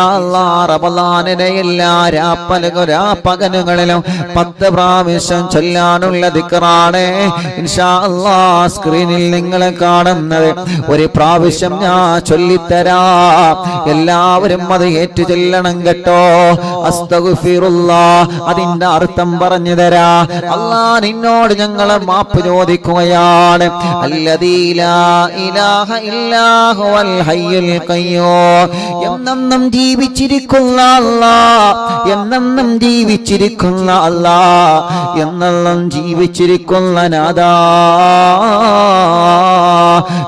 അല്ലാ റമളാനിലെ എല്ലാ രാപ്പലക രാപ്പകലുകളിലും പത്ത് പ്രാവശ്യം ചൊല്ലാനുള്ള ദിക്കറാണ് ഇൻഷാല്ലാ സ്ക്രീനിൽ നിങ്ങൾ കാണുന്നത് ഒരു പ്രാവശ്യം ഞാൻ ചൊല്ലിത്തരാ. എല്ലാവരും അത് ഏറ്റു ചൊല്ലണം കേട്ടോ. അസ്തഗുഫിറുള്ള അതിന്റെ അർത്ഥം പറഞ്ഞു തരാ. അല്ലാ നിന്നോട് ഞങ്ങൾ മാപ്പ് ചോദിക്കുകയാണ്. അല്ലദീ ലാ ഇലാഹ ഇല്ലാഹു അൽ ഹയ്യുൽ ഖയ്യൂം എന്നെന്നും ജീവിച്ചിരിക്കുന്ന അല്ല. എന്നെന്നും ജീവിച്ചിരിക്കുന്ന അല്ല. എന്നെന്നും ജീവിച്ചിരിക്കുന്ന നാദാ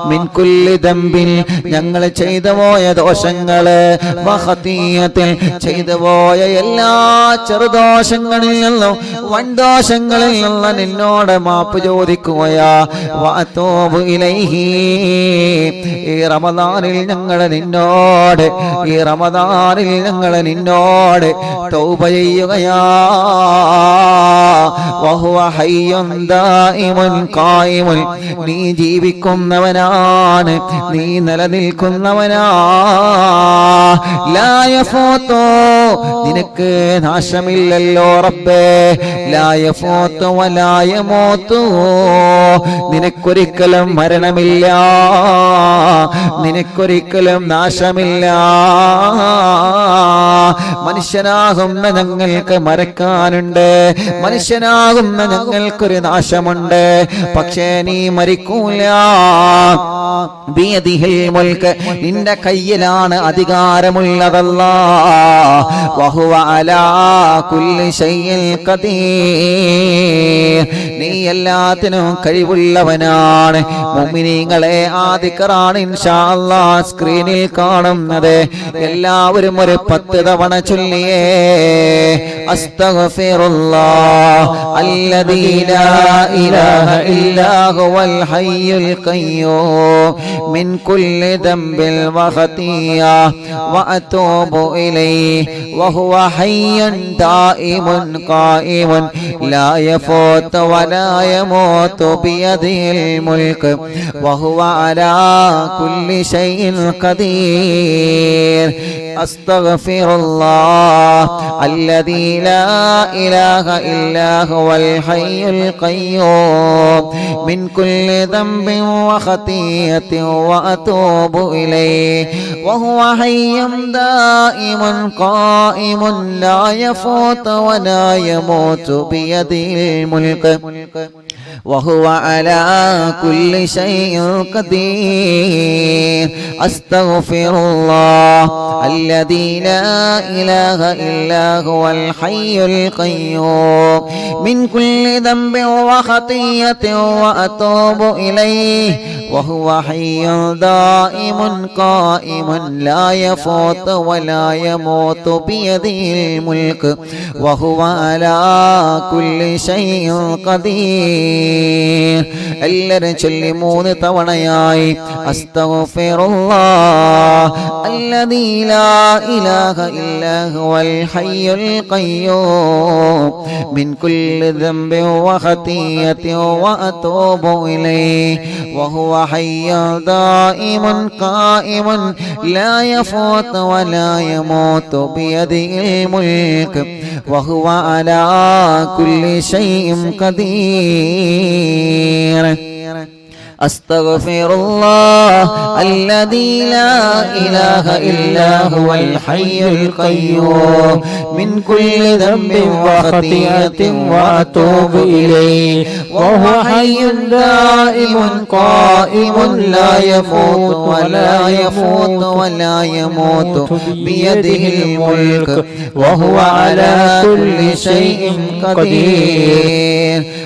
മിൻ കുല്ലി ദംബിൽ ഞങ്ങൾ ചെയ്തു പോയ ദോഷങ്ങൾ മഹതീയത്തിൽ ചെയ്തു പോയ എല്ലാ ചെറുദോഷങ്ങളിൽ നിന്നും വൻദോഷങ്ങളിൽ നിന്നും നിന്നോട് മാപ്പ് ചോദിക്കുകയാ. വാത്തോബ് ഇലൈഹി. ഈ റമദാനിൽ ഞങ്ങൾ നിന്നോട്. ഈ റമദാനിൽ ഞങ്ങൾ നിന്നോട് തൗബ ചെയ്യുകയാ. നീ ജീവിക്കുന്നവനാണ്. നീ നിലനിൽക്കുന്നവനാ. നിനക്ക് നാശമില്ലല്ലോ റബ്ബേ. നിനക്കൊരിക്കലും മരണമില്ല. നിനക്കൊരിക്കലും നാശമില്ല. മനുഷ്യനാകുന്ന ഞങ്ങൾക്ക് മരക്കാനുണ്ട്. മനുഷ്യനാകുന്ന ഞങ്ങൾക്കൊരു നാശമുണ്ട്. പക്ഷേ നീ മരിക്കൂല. നിന്റെ കയ്യിലാണ് അധികാരമുള്ളതല്ല. വഹുവ അലാ കുല്ലി ശയ്യൽ ഖദീർ. നീ എല്ലാത്തിനും കഴിവുള്ളവനാണ്. മുഅ്മിനീങ്ങളെ ആദിക്കറാണ് സ്ക്രീനിൽ കാണുന്നത് എല്ലാവരും ഒരു പത്ത് തവണ ചൊല്ലിയേ. കുല്ലി لا يفوت ولا يموت بيده الملك وهو على كل شيء قدير. أستغفر الله الذي لا إله إلا هو الحي القيوم. من كل ذنب وخطيئة وأتوب إليه. وهو حي دائم قائم لا يفوت ولا يموت. بيده الملك وهو على كل شيء قدير. أستغفر الله. الذي لا إله إلا هو الحي القيوم من كل ذنب وخطية وأتوب إليه وهو حي دائم قائم لا يفوت ولا يموت بيده الملك وهو على كل شيء قدير എല്ലാവരും ചൊല്ലി മൂന്ന് തവണയായി അസ്തഗ്ഫിറുല്ലാഹ് الذي لا إله إلا هو الحي القيوم من كل ذنب وخطيئة وأتوب إليه وهو حي دائم قائم لا يفوت ولا يموت بيده الملك وهو على كل شيء قدير أستغفر الله الذي لا إله إلا هو الحي القيوم. من كل ذنب وخطيئة وأتوب إليه. وهو حي دائم قائم لا يفوت ولا يفوت ولا يموت بيده الملك. وهو على كل شيء قدير.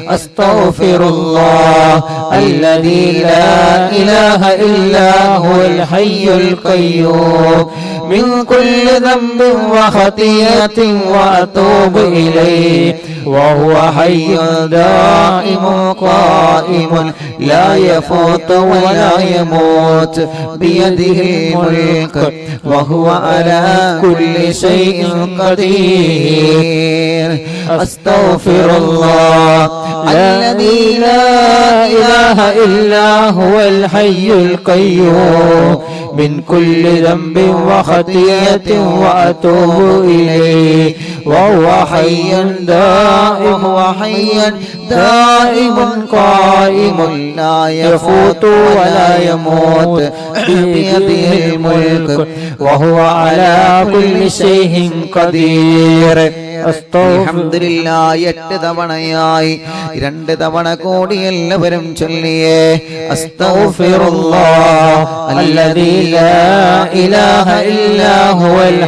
أستغفر الله الذي لا إله إلا هو الحي القيوم. من كل ذنب وخطيئة وأتوب إليه. وهو حي دائم قائم لا يفوت ولا يموت. بيده الملك وهو على كل شيء قدير. أستغفر الله. الذي لا إله إلا هو الحي القيوم. من كل ذنب وخطيئة وأتوب إليه. وهو حي دائم. وحي دائم. قائم. لا يفوت ولا يموت. بيده الملك. وهو على كل شيء قدير. എട്ട് തവണയായി. രണ്ട് തവണ കൂടി എല്ലാവരും ചൊല്ലിയേ. അസ്തൗഫിറുല്ലാ ഇലാഹ ഇല്ലാ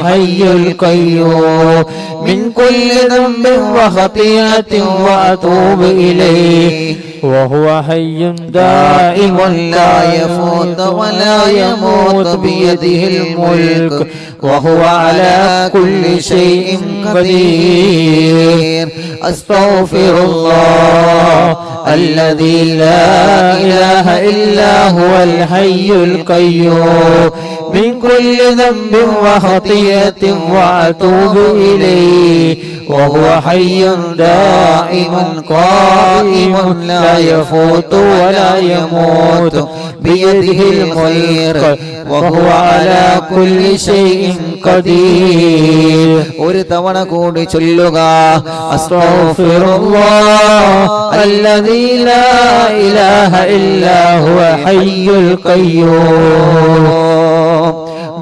ഹയ്യുൽ ഖയ്യൂം. من كل ذنب وخطيئة وأتوب إليه. وهو حي دائم لا يفوت ولا يموت بيده الملك. وهو على كل شيء قدير. أستغفر الله الذي لا إله إلا هو الحي القيوم. من كل ذنب وخطيئة وأتوب إليه وهو حي دائم قائم لا يفوت ولا يموت بيده الخير وهو على كل شيء قدير ഒരു തവണ കൂടി ചൊല്ലുക أستغفر الله الذي لا إله إلا هو حي القيوم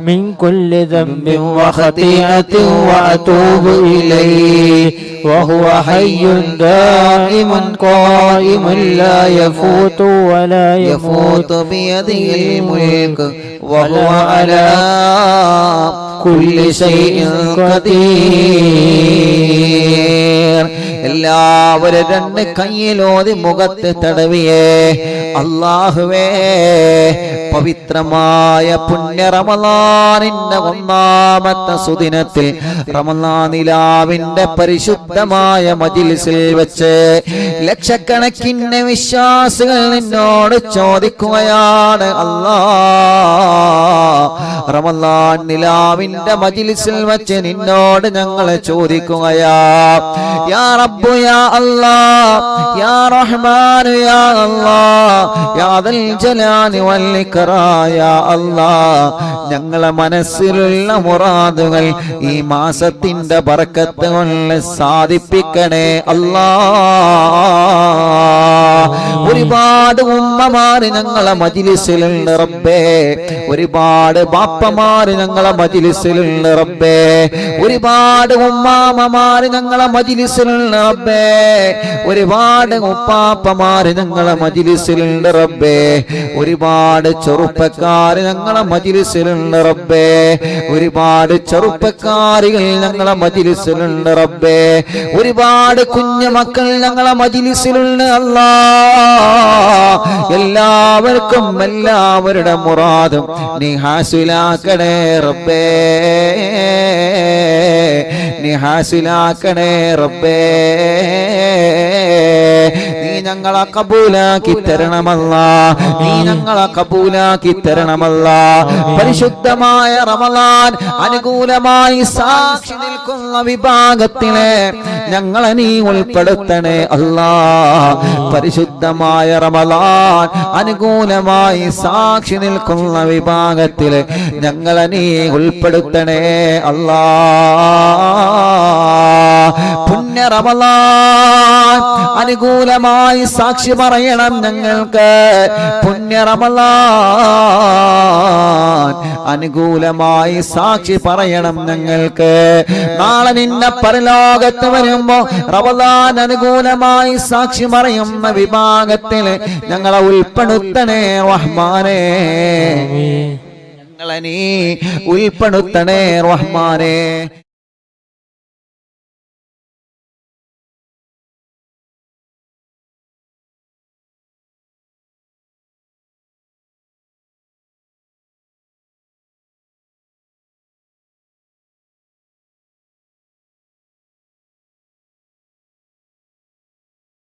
من كل ذنب وخطيئة وأتوب إليه. وهو حي دائم قائم لا يفوت ولا يفوت بيده الملك وهو على كل شيء قدير. എല്ലാവരും രണ്ട് കയ്യിലോതി മുഖത്ത് തടവിയേ. അള്ളാഹുവേ പവിത്രമായ പുണ്യ റമലാനിന്റെ ഒന്നാമത്തെ സുദിനത്തിൽ റമലാനിലാവിന്റെ പരിശുദ്ധമായ മജിലിസിൽ വെച്ച് ലക്ഷക്കണക്കിന് വിശ്വാസികൾ നിന്നോട് ചോദിക്കുകയാണ് അല്ലാ റമലാൻ നിലാവിന്റെ മജിലിസിൽ വച്ച് നിന്നോട് ഞങ്ങളെ ചോദിക്കുകയാ യാ യാ യാ റഹ്മാൻ യാ യാ വൽ യാ ഞങ്ങളെ മനസ്സിലുള്ള മുറാദുകൾ ഈ മാസത്തിന്റെ ബർക്കത്ത് കൊണ്ട് സാധിപ്പിക്കണേ അല്ലാ. ഒരുപാട് ഉമ്മമാര് ഞങ്ങളെ മജിലിസിലുണ്ട് റബ്ബേ. ഒരുപാട് ബാപ്പമാര് ഞങ്ങളെ മജിലിസിലുള്ള റബ്ബേ. ഒരുപാട് ഉമ്മാമമാര് ഞങ്ങളെ മജിലിസിലുള്ള റബ്ബേ. ഒരുപാട് ഉപ്പാപ്പമാര് ഞങ്ങളെ മജിലിസിലുണ്ട് റബ്ബേ. ഒരുപാട് ചെറുപ്പക്കാര് ഞങ്ങളെ മജിലിസിലുണ്ട് റബ്ബേ. ഒരുപാട് ചെറുപ്പക്കാരികൾ ഞങ്ങളെ മജിലിസിലുണ്ട് റബ്ബേ. ഒരുപാട് കുഞ്ഞു മക്കൾ ഞങ്ങളെ മജിലിസിലുണ്ട് അല്ല. എല്ലാവർക്കും എല്ലാവരുടെ മുറാദും നീ ഹാസുലാക്കണേ റബ്ബേ. നീ ഹാസിലാക്കണേ റബ്ബേ. ഞങ്ങളെ കബൂലാക്കി തരണമല്ല. നീ ഞങ്ങളെ കബൂലാക്കി തരണമല്ല. പരിശുദ്ധമായ റമലാൻ അനുകൂലമായി സാക്ഷി നിൽക്കുന്ന വിഭാഗത്തിലെ ഞങ്ങളെ നീ ഉൾപ്പെടുത്തണേ അല്ല. പരിശുദ്ധമായ റമലാൻ അനുകൂലമായി സാക്ഷി നിൽക്കുന്ന വിഭാഗത്തിൽ ഞങ്ങളെ നീ ഉൾപ്പെടുത്തണേ അല്ലാ. പുണ്യ റമലാൻ അനുകൂലമായി സാക്ഷി പറയണം ഞങ്ങൾക്ക്. പുണ്യ അനുകൂലമായി സാക്ഷി പറയണം ഞങ്ങൾക്ക്. നാളെ നിന്നെ പരലോകത്ത് വരുമ്പോ റവദാൻ അനുകൂലമായി സാക്ഷി പറയുന്ന വിഭാഗത്തിൽ ഞങ്ങളെ ഉൾപ്പെടുത്തണേ റഹ്മാനേ. ഞങ്ങളെ നീ ഉൾപ്പെടുത്തണേ റഹ്മാനേ.